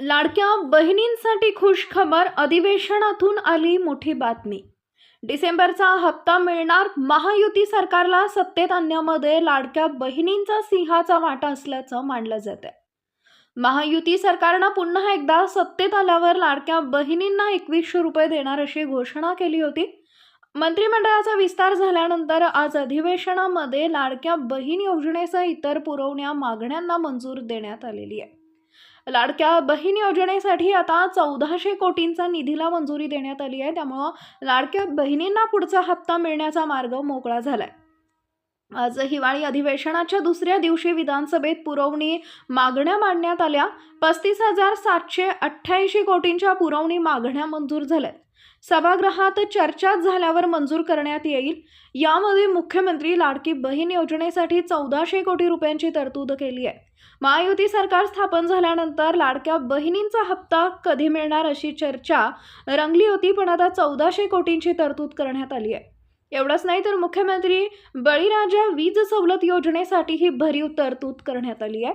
लाडक्या बहिणींसाठी खुश खबर अधिवेशनातून आली मोठी बातमी. डिसेंबरचा हप्ता मिळणार महायुती सरकारला सत्तेत आणण्यामध्ये लाडक्या बहिणींचा सिंहाचा वाटा असल्याचं मानलं जात आहे महायुती सरकारनं पुन्हा एकदा सत्तेत आल्यावर लाडक्या बहिणींना एकवीसशे रुपये देणार अशी घोषणा केली होती. मंत्रिमंडळाचा विस्तार झाल्यानंतर आज अधिवेशनामध्ये लाडक्या बहीण योजनेसह इतर पुरवण्या मागण्यांना मंजूर देण्यात आलेली आहे. लाडक्या बहीण योजनेसाठी आता चौदाशे कोटींचा निधीला मंजुरी देण्यात आली आहे. त्यामुळं लाडक्या बहिणींना पुढचा हप्ता मिळण्याचा मार्ग मोकळा झालाय. आज हिवाळी अधिवेशनाच्या दुसऱ्या दिवशी विधानसभेत पुरवणी मागण्या मांडण्यात आल्या. पस्तीस हजार सातशे अठ्ठ्याऐंशी कोटींच्या पुरवणी मागण्या मंजूर झाल्या सभागृहात चर्चा झाल्यावर मंजूर करण्यात येईल. यामध्ये मुख्यमंत्री लाडकी बहीण योजनेसाठी चौदाशे कोटी रुपयांची तरतूद केली आहे. महायुती सरकार स्थापन झाल्यानंतर लाडक्या बहिणींचा हप्ता कधी मिळणार अशी चर्चा रंगली होती पण आता चौदाशे कोटींची तरतूद करण्यात आली आहे. एवढंच नाही तर मुख्यमंत्री बळीराजा वीज सवलत योजनेसाठीही भरीव तरतूद करण्यात आली आहे.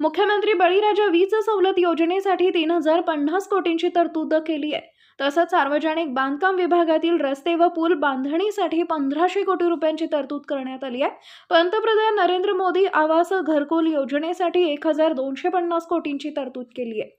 मुख्यमंत्री बळीराजा वीज सवलत योजनेसाठी तीन हजार पन्नास कोटींची तरतूद केली आहे. तसंच सार्वजनिक बांधकाम विभागातील रस्ते व पूल बांधणीसाठी पंधराशे कोटी रुपयांची तरतूद करण्यात आली आहे. पंतप्रधान नरेंद्र मोदी आवास घरकुल योजनेसाठी एक हजार दोनशे पन्नास कोटींची तरतूद केली आहे.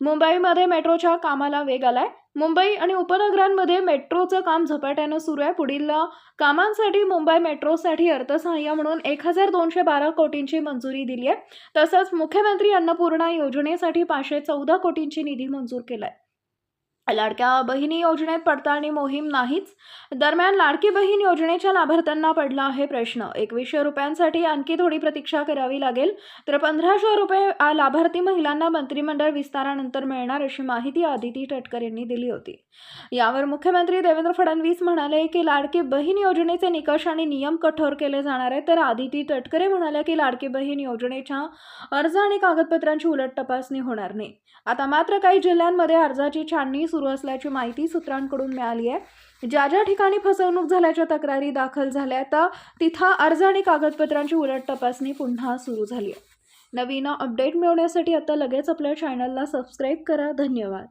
मुंबईमध्ये मेट्रोच्या कामाला वेग आलाय. मुंबई आणि उपनगरांमध्ये मेट्रोचं काम झपाट्यानं सुरू आहे. पुढील कामांसाठी मुंबई मेट्रोसाठी अर्थसहाय्य म्हणून एक हजार दोनशे बारा कोटींची मंजुरी दिली आहे. तसंच मुख्यमंत्री अन्नपूर्णा योजनेसाठी पाचशे चौदा कोटींची निधी मंजूर केलाय. लाडक्या बहिणी योजनेत पडताळणी मोहीम नाहीच. दरम्यान लाडकी बहीण योजनेच्या लाभार्थ्यांना पडला आहे प्रश्न. एकवीसशे रुपयांसाठी आणखी थोडी प्रतीक्षा करावी लागेल. तर पंधराशे रुपये लाभार्थी महिलांना मंत्रिमंडळ विस्तारानंतर मिळणार अशी माहिती आदिती टटकर यांनी दिली होती. यावर मुख्यमंत्री देवेंद्र फडणवीस म्हणाले की लाडकी बहीण योजनेचे निकष आणि नियम कठोर केले जाणार आहेत. तर आदिती तटकरे म्हणाल्या की लाडकी बहीण योजनेच्या अर्ज आणि कागदपत्रांची उलट तपासणी होणार नाही. आता मात्र काही जिल्ह्यांमध्ये अर्जाची छाननी सुरू असल्याची माहिती सूत्रांकडून मिळाली आहे. ज्या ज्या ठिकाणी फसवणूक झाल्याच्या तक्रारी दाखल झाल्या तर तिथं अर्ज आणि कागदपत्रांची उलट तपासणी पुन्हा सुरू झाली आहे. नवीन अपडेट मिळवण्यासाठी आता लगेच आपल्या चॅनलला सबस्क्राईब करा. धन्यवाद.